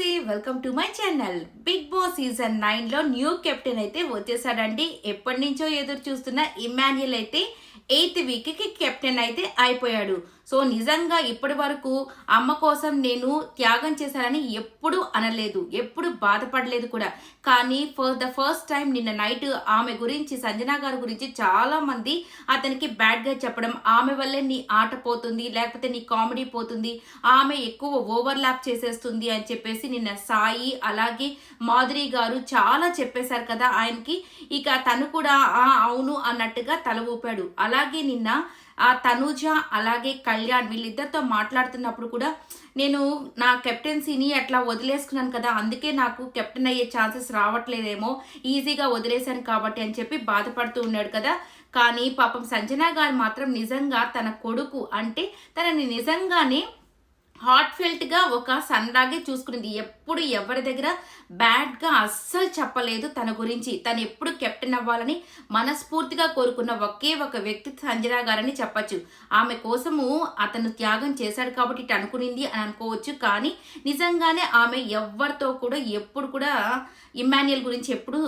నమస్తే welcome to my channel Bigg Boss season నైన్లో new captain అయితే వచ్చేసాడండి. ఎప్పటి నుంచో ఎదురు చూస్తున్న ఇమాన్యుల్ అయితే ఎయిత్ వీక్కి కెప్టెన్ అయితే అయిపోయాడు. సో నిజంగా ఇప్పటి వరకు అమ్మ కోసం నేను త్యాగం చేశానని ఎప్పుడు అనలేదు. ఎప్పుడు బాధపడలేదు కూడా. కానీ ఫర్ ద ఫస్ట్ టైం నిన్న నైట్ ఆమె గురించి సంజనా గారి గురించి చాలా మంది అతనికి బ్యాడ్గా చెప్పడం ఆమె వల్లే నీ ఆట పోతుంది లేకపోతే నీ కామెడీ పోతుంది ఆమె ఎక్కువ ఓవర్లాప్ చేసేస్తుంది అని చెప్పేసి నిన్న సాయి అలాగే మాధురి గారు చాలా చెప్పేశారు కదా ఆయనకి. ఇక తను కూడా "ఆ, అవును అన్నట్టుగా తల ఊపాడు. అలాగే నిన్న ఆ తనూజ అలాగే కళ్యాణ్ వీళ్ళిద్దరితో మాట్లాడుతున్నప్పుడు కూడా నేను నా కెప్టెన్సీని అట్లా వదిలేసుకున్నాను కదా అందుకే నాకు కెప్టెన్ అయ్యే ఛాన్సెస్ రావట్లేదేమో ఈజీగా వదిలేశాను కాబట్టి అని చెప్పి బాధపడుతూ ఉన్నాడు కదా. కానీ పాపం సంజన గారు మాత్రం నిజంగా తన కొడుకు అంటే తనని నిజంగానే హార్ట్ ఫెల్ట్గా ఒక సన్లాగే చూసుకునేది. ఎప్పుడు ఎవరి దగ్గర బ్యాడ్గా అస్సలు చెప్పలేదు తన గురించి. తను ఎప్పుడు కెప్టెన్ అవ్వాలని మనస్ఫూర్తిగా కోరుకున్న ఒకే ఒక వ్యక్తి సంజనా గారని చెప్పచ్చు. ఆమె కోసము అతను త్యాగం చేశాడు కాబట్టి ఇటు అనుకునింది అని అనుకోవచ్చు. కానీ నిజంగానే ఆమె ఎవరితో కూడా ఎప్పుడు కూడా ఇమ్మాన్యుయల్ గురించి ఎప్పుడు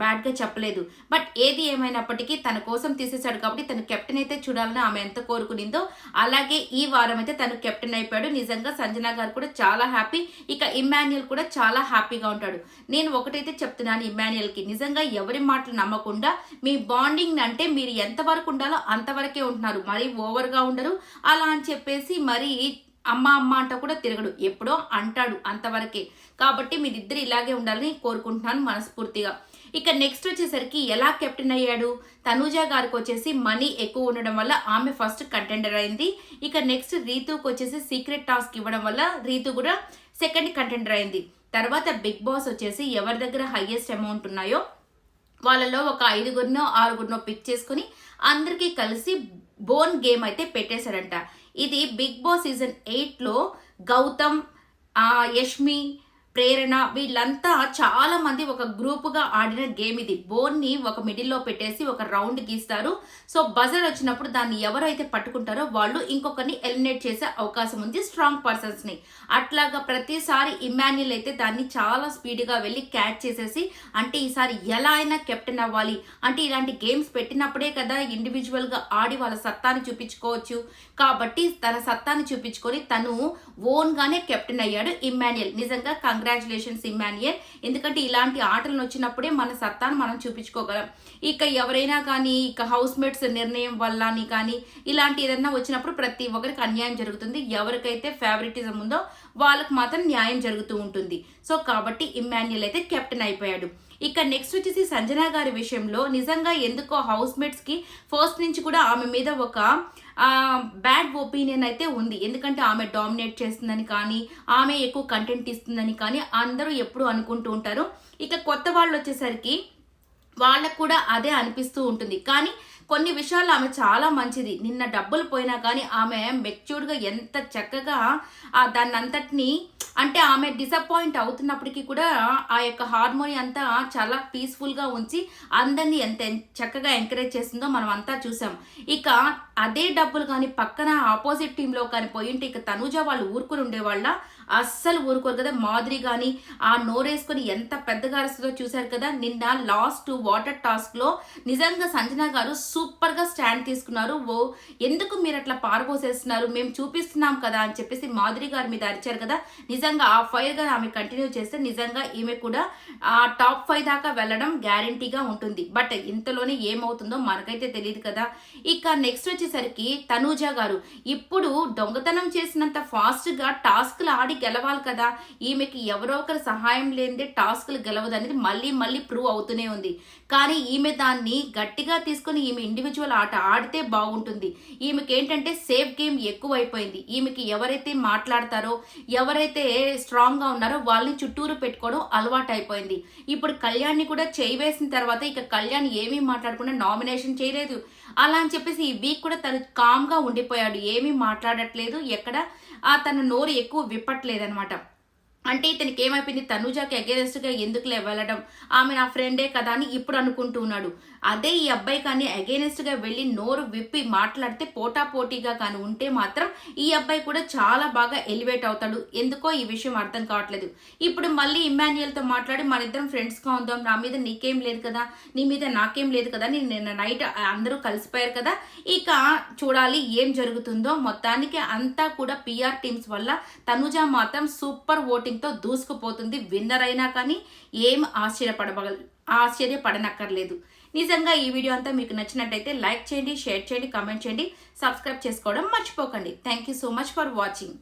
బ్యాడ్గా చెప్పలేదు. బట్ ఏది ఏమైనప్పటికీ తన కోసం తీసేశాడు కాబట్టి తను కెప్టెన్ అయితే చూడాలని ఆమె ఎంత కోరుకునిందో అలాగే ఈ వారం అయితే తను కెప్టెన్ అయిపోయాడు. నిజంగా సంజన గారు కూడా చాలా హ్యాపీ. ఇక ఇమాన్యుయల్ కూడా చాలా హ్యాపీగా ఉంటాడు. నేను ఒకటైతే చెప్తున్నాను ఇమాన్యుయల్కి నిజంగా ఎవరి మాటలు నమ్మకుండా మీ బాండింగ్ అంటే మీరు ఎంతవరకు ఉండాలో అంతవరకే ఉంటున్నారు. మరీ ఓవర్గా ఉండరు. అలా అని చెప్పేసి మరి అమ్మ అమ్మ అంట కూడా తిరగడు. ఎప్పుడో అంటాడు అంతవరకే. కాబట్టి మీరిద్దరు ఇలాగే ఉండాలని కోరుకుంటున్నాను మనస్ఫూర్తిగా. ఇక నెక్స్ట్ వచ్చేసరికి ఎలా కెప్టెన్ అయ్యాడు? తనూజ గారికి వచ్చేసి మనీ ఎక్కువ ఉండడం వల్ల ఆమె ఫస్ట్ కంటెండర్ అయింది. ఇక నెక్స్ట్ రీతుకు వచ్చేసి సీక్రెట్ టాస్క్ ఇవ్వడం వల్ల రీతు కూడా సెకండ్ కంటెండర్ అయింది. తర్వాత బిగ్ బాస్ వచ్చేసి ఎవరి దగ్గర హైయెస్ట్ అమౌంట్ ఉన్నాయో వాళ్ళలో ఒక ఐదుగురినో ఆరుగురినో పిక్ చేసుకుని అందరికీ కలిసి బోన్ గేమ్ అయితే పెట్టేశారంట. ఇది బిగ్ బాస్ సీజన్ ఎయిట్లో గౌతమ్ యష్మి ప్రేరణ వీళ్ళంతా చాలా మంది ఒక గ్రూపుగా ఆడిన గేమ్ ఇది. బోన్ని ఒక మిడిల్లో పెట్టేసి ఒక రౌండ్ గీస్తారు. సో బజర్ వచ్చినప్పుడు దాన్ని ఎవరైతే పట్టుకుంటారో వాళ్ళు ఇంకొకరిని ఎలిమినేట్ చేసే అవకాశం ఉంది స్ట్రాంగ్ పర్సన్స్ని. అట్లాగా ప్రతిసారి ఇమాన్యుల్ అయితే దాన్ని చాలా స్పీడ్గా వెళ్ళి క్యాచ్ చేసేసి అంటే ఈసారి ఎలా అయినా కెప్టెన్ అవ్వాలి. అంటే ఇలాంటి గేమ్స్ పెట్టినప్పుడే కదా ఇండివిజువల్గా ఆడి వాళ్ళ సత్తాని చూపించుకోవచ్చు. కాబట్టి తన సత్తాని చూపించుకొని తను ఓన్గానే కెప్టెన్ అయ్యాడు ఇమాన్యుల్. నిజంగా కంగ్రాచులేషన్స్ ఇమ్మాన్యుయల్ ఎందుకంటే ఇలాంటి ఆటలు వచ్చినప్పుడే మన సత్తాను మనం చూపించుకోగలం. ఇక ఎవరైనా కానీ ఇక హౌస్ మేట్స్ నిర్ణయం వల్ల కానీ ఇలాంటి ఏదైనా వచ్చినప్పుడు ప్రతి ఒక్కరికి అన్యాయం జరుగుతుంది. ఎవరికైతే ఫేవరెటిజం ఉందో వాళ్ళకి మాత్రం న్యాయం జరుగుతూ ఉంటుంది. సో కాబట్టి ఇమ్మాన్యుయల్ అయితే కెప్టెన్ అయిపోయాడు. ఇక నెక్స్ట్ వచ్చేసి సంజన గారి విషయంలో నిజంగా ఎందుకో హౌస్ మేట్స్కి ఫస్ట్ నుంచి కూడా ఆమె మీద ఒక బ్యాడ్ ఒపీనియన్ అయితే ఉంది. ఎందుకంటే ఆమె డామినేట్ చేస్తుందని కానీ ఆమె ఎక్కువ కంటెంట్ ఇస్తుందని కానీ అందరూ ఎప్పుడు అనుకుంటూ ఉంటారు. ఇక కొత్త వాళ్ళు వచ్చేసరికి వాళ్ళకు కూడా అదే అనిపిస్తూ ఉంటుంది. కానీ కొన్ని విషయాలు ఆమె చాలా మంచిది. నిన్న డబ్బులు పోయినా కానీ ఆమె మెచ్యూర్డ్గా ఎంత చక్కగా ఆ దాన్ని అంతటిని అంటే ఆమె డిసప్పాయింట్ అవుతున్నప్పటికీ కూడా ఆ యొక్క హార్మోని అంతా చాలా పీస్ఫుల్గా ఉంచి అందరినీ ఎంత చక్కగా ఎంకరేజ్ చేస్తుందో మనం అంతా చూసాం. ఇక అదే డబ్బులు కానీ పక్కన ఆపోజిట్ టీంలో కానీ పోయింటే ఇక తనుజ వాళ్ళు ఊరుకుని ఉండేవాళ్ళ. అస్సలు ఊరుకోరు కదా. మాదిరి కానీ ఆ నోరేసుకొని ఎంత పెద్దగా అరుస్తుందో చూశారు కదా. నిన్న లాస్ట్ వాటర్ టాస్క్లో నిజంగా సంజన గారు సూపర్గా స్టాండ్ తీసుకున్నారు. ఓ ఎందుకు మీరు అట్లా పారబోసేస్తున్నారు? మేము చూపిస్తున్నాం కదా అని చెప్పేసి మాధురి గారి మీద అరిచారు కదా. నిజంగా ఆ ఫైవ్గా ఆమె కంటిన్యూ చేస్తే నిజంగా ఈమె కూడా ఆ టాప్ ఫైవ్ దాకా వెళ్ళడం గ్యారంటీగా ఉంటుంది. బట్ ఇంతలోనే ఏమవుతుందో మనకైతే తెలియదు కదా. ఇక నెక్స్ట్ వచ్చేసరికి తనూజ గారు. ఇప్పుడు దొంగతనం చేసినంత ఫాస్ట్గా టాస్క్లు ఆడి గెలవాలి కదా. ఈమెకి ఎవరో ఒకరి సహాయం లేనిదే టాస్క్లు గెలవదు అనేది మళ్ళీ మళ్ళీ ప్రూవ్ అవుతూనే ఉంది. కానీ ఈమె దాన్ని గట్టిగా తీసుకొని ఈమె ఇండివిజువల్ ఆట ఆడితే బాగుంటుంది. ఈమెకి ఏంటంటే సేఫ్ గేమ్ ఎక్కువైపోయింది. ఈమెకి ఎవరైతే మాట్లాడతారో ఎవరైతే స్ట్రాంగ్గా ఉన్నారో వాళ్ళని చుట్టూరు పెట్టుకోవడం అలవాటు అయిపోయింది ఇప్పుడు కళ్యాణ్ని కూడా చేయి వేసిన తర్వాత ఇక కళ్యాణ్ ఏమీ మాట్లాడకుండా నామినేషన్ చేయలేదు. అలా అని చెప్పేసి ఈ వీక్ కూడా తను కామ్గా ఉండిపోయాడు. ఏమీ మాట్లాడట్లేదు. ఎక్కడ? ఆ తన నోరు ఎక్కువ విప్పట్లేదనమాట. అంటే ఇతనికి ఏమైపోయింది? తనుజాకి against ఎందుకు ఎందుకులే వెళ్ళడం ఆమె నా ఫ్రెండే కదా అని ఇప్పుడు అనుకుంటూ ఉన్నాడు. అదే ఈ అబ్బాయి కానీ అగేనెస్ట్గా వెళ్ళి నోరు విప్పి మాట్లాడితే పోటా పోటీగా కానీ ఉంటే మాత్రం ఈ అబ్బాయి కూడా చాలా బాగా ఎలివేట్ అవుతాడు. ఎందుకో ఈ విషయం అర్థం కావట్లేదు. ఇప్పుడు మళ్ళీ ఇమాన్యుయల్తో మాట్లాడి మన ఇద్దరం ఫ్రెండ్స్గా ఉందాం. నా మీద నీకేం లేదు కదా? నీ మీద నాకేం లేదు కదా? నేను నిన్న నైట్ అందరూ కలిసిపోయారు కదా? ఇక చూడాలి ఏం జరుగుతుందో. మొత్తానికి అంతా కూడా పిఆర్ టీమ్స్ వల్ల తనుజ మాత్రం సూపర్ ఓటింగ్ ఓటింగ్తో దూసుకుపోతుంది విన్నర్ అయినా కానీ ఏం ఆశ్చర్యపడబ ఆశ్చర్యపడనక్కర్లేదు. నిజంగా ఈ వీడియో అంతా మీకు నచ్చినట్టయితే లైక్ చేయండి షేర్ చేయండి కామెంట్ చేయండి సబ్స్క్రైబ్ చేసుకోవడం మర్చిపోకండి. Thank you so much for watching.